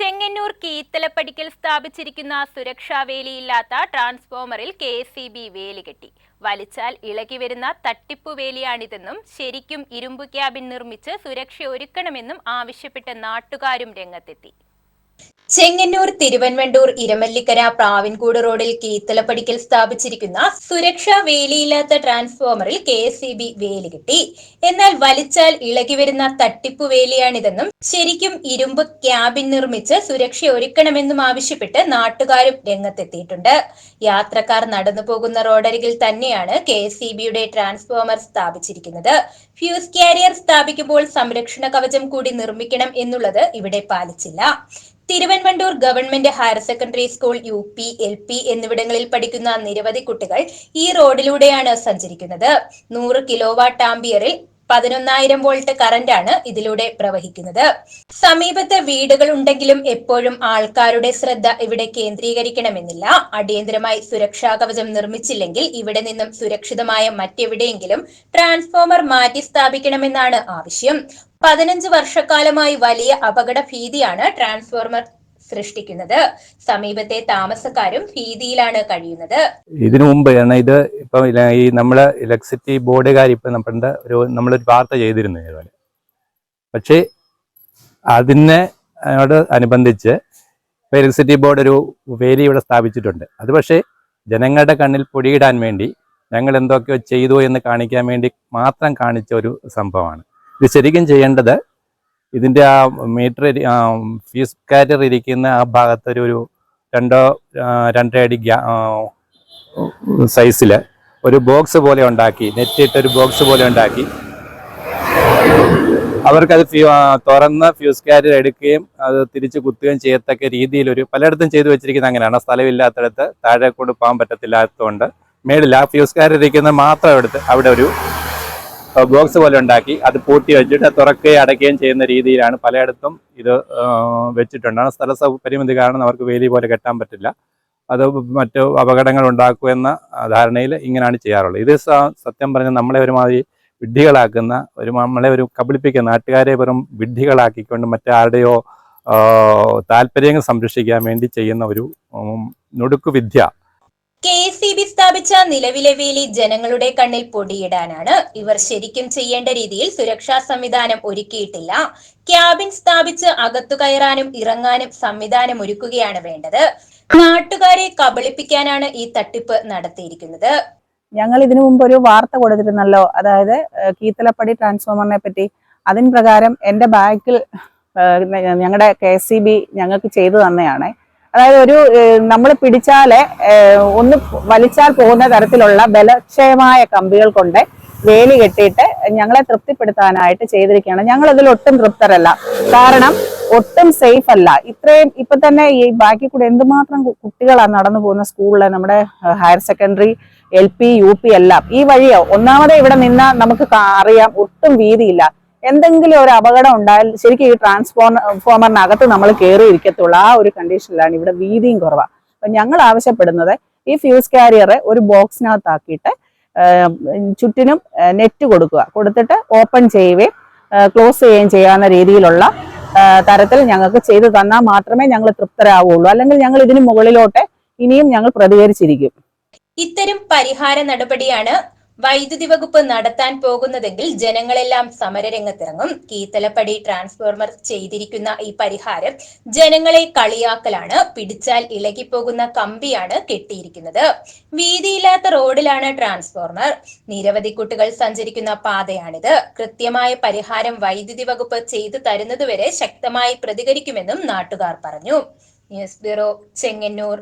ചെങ്ങന്നൂർ കീത്തലപ്പടിക്കൽ സ്ഥാപിച്ചിരിക്കുന്ന സുരക്ഷാ വേലിയില്ലാത്ത ട്രാൻസ്ഫോമറിൽ കെ സി ബി വേലി കെട്ടി. വലിച്ചാൽ ഇളകി വരുന്ന തട്ടിപ്പു വേലിയാണിതെന്നും ശരിക്കും ഇരുമ്പു ക്യാബിൻ നിർമ്മിച്ച് സുരക്ഷ ഒരുക്കണമെന്നും ആവശ്യപ്പെട്ട് നാട്ടുകാരും രംഗത്തെത്തി. ചെങ്ങന്നൂർ തിരുവൻവണ്ടൂർ ഇരമല്ലിക്കര പ്രാവിൻകൂട് റോഡിൽ കീത്തലപ്പടിക്കൽ സ്ഥാപിച്ചിരിക്കുന്ന സുരക്ഷാ വേലിയില്ലാത്ത ട്രാൻസ്ഫോമറിൽ കെ എസ് വേലി കിട്ടി. എന്നാൽ വലിച്ചാൽ ഇളകി വരുന്ന തട്ടിപ്പ് വേലിയാണിതെന്നും ശരിക്കും ഇരുമ്പ് ക്യാബിൻ നിർമ്മിച്ച് സുരക്ഷ ഒരുക്കണമെന്നും ആവശ്യപ്പെട്ട് നാട്ടുകാരും രംഗത്തെത്തിയിട്ടുണ്ട്. യാത്രക്കാർ നടന്നു പോകുന്ന റോഡരികിൽ തന്നെയാണ് കെ എസ് ട്രാൻസ്ഫോമർ സ്ഥാപിച്ചിരിക്കുന്നത്. ഫ്യൂസ് കാരിയർ സ്ഥാപിക്കുമ്പോൾ സംരക്ഷണ കവചം കൂടി നിർമ്മിക്കണം എന്നുള്ളത് ഇവിടെ പാലിച്ചില്ല. Thiruvanvandoor government higher secondary school U P L P എന്നിവിടങ്ങളിൽ പഠിക്കുന്ന നിരവധി കുട്ടികൾ ഈ റോഡിലൂടെയാണ് സഞ്ചരിക്കുന്നത്. നൂറ് കിലോ വാട്ട് ആംബിയറിൽ പതിനൊന്നായിരം വോൾട്ട് കറന്റാണ് ഇതിലൂടെ പ്രവഹിക്കുന്നത്. സമീപത്ത് വീടുകൾ ഉണ്ടെങ്കിലും എപ്പോഴും ആൾക്കാരുടെ ശ്രദ്ധ ഇവിടെ കേന്ദ്രീകരിക്കണമെന്നില്ല. അടിയന്തരമായി സുരക്ഷാ കവചം നിർമ്മിച്ചില്ലെങ്കിൽ ഇവിടെ നിന്നും സുരക്ഷിതമായ മറ്റെവിടെയെങ്കിലും ട്രാൻസ്ഫോമർ മാറ്റി സ്ഥാപിക്കണമെന്നാണ് ആവശ്യം. പതിനഞ്ച് വർഷക്കാലമായി വലിയ അപകട ഭീതിയാണ് ട്രാൻസ്ഫോർമർ സൃഷ്ടിക്കുന്നത്. സമീപത്തെ താമസക്കാരും ഭീതിയിലാണ് കഴിയുന്നത്. ഇതിനു മുമ്പ് ഇത് ഇപ്പം ഈ നമ്മളെ ഇലക്ട്രിസിറ്റി ബോർഡുകാർ ഇപ്പം നമ്മുടെ ഒരു നമ്മളൊരു വാർത്ത ചെയ്തിരുന്നു ഇതുപോലെ. പക്ഷേ അതിനെ അതിനോട് അനുബന്ധിച്ച് ഇലക്ട്രിസിറ്റി ബോർഡ് ഒരു വേലി ഇവിടെ സ്ഥാപിച്ചിട്ടുണ്ട്. അത് പക്ഷേ ജനങ്ങളുടെ കണ്ണിൽ പൊടിയിടാൻ വേണ്ടി ഞങ്ങൾ എന്തൊക്കെയോ ചെയ്തു എന്ന് കാണിക്കാൻ വേണ്ടി മാത്രം കാണിച്ച ഒരു സംഭവമാണ്. ഇത് ശരിക്കും ചെയ്യേണ്ടത് ഇതിന്റെ ആ മീറ്റർ ഫീസ് കാറ്റർ ഇരിക്കുന്ന ആ ഭാഗത്തൊരു ഒരു രണ്ടോ രണ്ടര അടി സൈസിൽ ഒരു ബോക്സ് പോലെ ഉണ്ടാക്കി നെറ്റിട്ട് ഒരു ബോക്സ് പോലെ ഉണ്ടാക്കി. അവർക്കത് തുറന്ന് ഫ്യൂസ് കാരിയർ എടുക്കുകയും അത് തിരിച്ച് കുത്തുകയും ചെയ്യത്തക്ക രീതിയിലൊരു പലയിടത്തും ചെയ്തു വെച്ചിരിക്കുന്ന അങ്ങനെയാണ്. സ്ഥലമില്ലാത്തടത്ത് താഴെ കൊണ്ട് പോകാൻ പറ്റത്തില്ലാത്തതുകൊണ്ട് മേളിൽ ആ ഫ്യൂസ് കാരിയർ ഇരിക്കുന്ന മാത്രം എടുത്ത് അവിടെ ഒരു ബോക്സ് പോലെ ഉണ്ടാക്കി. അത് പൂട്ടി വെച്ചിട്ട് തുറക്കുകയും അടയ്ക്കുകയും ചെയ്യുന്ന രീതിയിലാണ് പലയിടത്തും ഇത് വെച്ചിട്ടുണ്ട്. സ്ഥല പരിമിതി കാരണം അവർക്ക് വേലി പോലെ കെട്ടാൻ പറ്റില്ല. അത് മറ്റു അപകടങ്ങൾ ഉണ്ടാക്കുമെന്ന ധാരണയിൽ ഇങ്ങനെയാണ് ചെയ്യാറുള്ളത്. ഇത് സത്യം പറഞ്ഞാൽ നമ്മളെ ഒരുമാതിരി വിഡ്ഢികളാക്കുന്ന ഒരു നമ്മളെ ഒരു കബളിപ്പിക്കുന്ന നാട്ടുകാരെ വെറും വിഡ്ഢികളാക്കിക്കൊണ്ട് മറ്റാരുടെയോ താല്പര്യങ്ങൾ സംരക്ഷിക്കാൻ വേണ്ടി ചെയ്യുന്ന ഒരു ഉം, നുടുക്കു വിദ്യ കെ എസ് ഇ ബി സ്ഥാപിച്ച നിലവിലെ വേലി ജനങ്ങളുടെ കണ്ണിൽ പൊടിയിടാനാണ്. ഇവർ ശരിക്കും ചെയ്യേണ്ട രീതിയിൽ സുരക്ഷാ സംവിധാനം ഒരുക്കിയിട്ടില്ല. ക്യാബിൻ സ്ഥാപിച്ച് അകത്തു കയറാനും ഇറങ്ങാനും സംവിധാനം ഒരുക്കുകയാണ് വേണ്ടത്. നാട്ടുകാരെ കബളിപ്പിക്കാനാണ് ഈ തട്ടിപ്പ് നടത്തിയിരിക്കുന്നത്. ഞങ്ങൾ ഇതിനു മുമ്പ് ഒരു വാർത്ത കൊടുത്തിരുന്നല്ലോ. അതായത് കീത്തലപ്പടി ട്രാൻസ്ഫോമറിനെ പറ്റി. അതിന് പ്രകാരം എന്റെ ബാക്കിൽ ഞങ്ങളുടെ കെ എസ് സി ബി ഞങ്ങൾക്ക് ചെയ്തു തന്നെയാണ്. അതായത് ഒരു നമ്മൾ പിടിച്ചാൽ ഒന്ന് വലിച്ചാൽ പോകുന്ന തരത്തിലുള്ള ബലക്ഷയമായ കമ്പികൾ കൊണ്ട് വേലി കെട്ടിയിട്ട് ഞങ്ങളെ തൃപ്തിപ്പെടുത്താനായിട്ട് ചെയ്തിരിക്കുകയാണ്. ഞങ്ങൾ അതിൽ ഒട്ടും തൃപ്തരല്ല. കാരണം ഒട്ടും സേഫ് അല്ല ഇത്രയും ഇപ്പൊ തന്നെ ഈ ബാക്കി കൂടെ എന്തുമാത്രം കുട്ടികളാണ് നടന്നു പോകുന്ന സ്കൂളിൽ നമ്മുടെ higher secondary L P U P എല്ലാം ഈ വഴിയോ? ഒന്നാമതേ ഇവിടെ നിന്നാൽ നമുക്ക് അറിയാം. ഒട്ടും വീതിയില്ല. എന്തെങ്കിലും ഒരു അപകടം ഉണ്ടായാൽ ശരിക്കും ഈ ട്രാൻസ്ഫോമറിനകത്ത് നമ്മൾ കയറി ഇരിക്കത്തുള്ളൂ. ആ ഒരു കണ്ടീഷനിലാണ് ഇവിടെ വീതിയും കുറവാണ് അപ്പൊ ഞങ്ങൾ ആവശ്യപ്പെടുന്നത് ഈ ഫ്യൂസ് കാരിയറെ ഒരു ബോക്സിനകത്താക്കിയിട്ട് ചുറ്റിനും നെറ്റ് കൊടുക്കുക. കൊടുത്തിട്ട് ഓപ്പൺ ചെയ്യുകയും ക്ലോസ് ചെയ്യുകയും ചെയ്യാവുന്ന രീതിയിലുള്ള തരത്തിൽ ഞങ്ങൾക്ക് ചെയ്തു തന്നാൽ മാത്രമേ ഞങ്ങൾ തൃപ്തരാവുള്ളൂ അല്ലെങ്കിൽ ഞങ്ങൾ ഇതിന് മുകളിലോട്ട് ഇനിയും ഞങ്ങൾ പ്രതികരിച്ചിരിക്കും. ഇത്തരം പരിഹാര നടപടിയാണ് വൈദ്യുതി വകുപ്പ് നടത്താൻ പോകുന്നതെങ്കിൽ ജനങ്ങളെല്ലാം സമരരംഗത്തിറങ്ങും. കീത്തലപ്പടി ട്രാൻസ്ഫോർമർ ചെയ്തിരിക്കുന്ന ഈ പരിഹാരം ജനങ്ങളെ കളിയാക്കലാണ്. പിടിച്ചാൽ ഇളകിപ്പോകുന്ന കമ്പിയാണ് കെട്ടിയിരിക്കുന്നത്. വീതിയില്ലാത്ത റോഡിലാണ് ട്രാൻസ്ഫോർമർ. നിരവധി കുട്ടികൾ സഞ്ചരിക്കുന്ന പാതയാണിത്. കൃത്യമായ പരിഹാരം വൈദ്യുതി വകുപ്പ് ചെയ്തു തരുന്നതുവരെ ശക്തമായി പ്രതികരിക്കുമെന്നും നാട്ടുകാർ പറഞ്ഞു. News bureau Chengannur.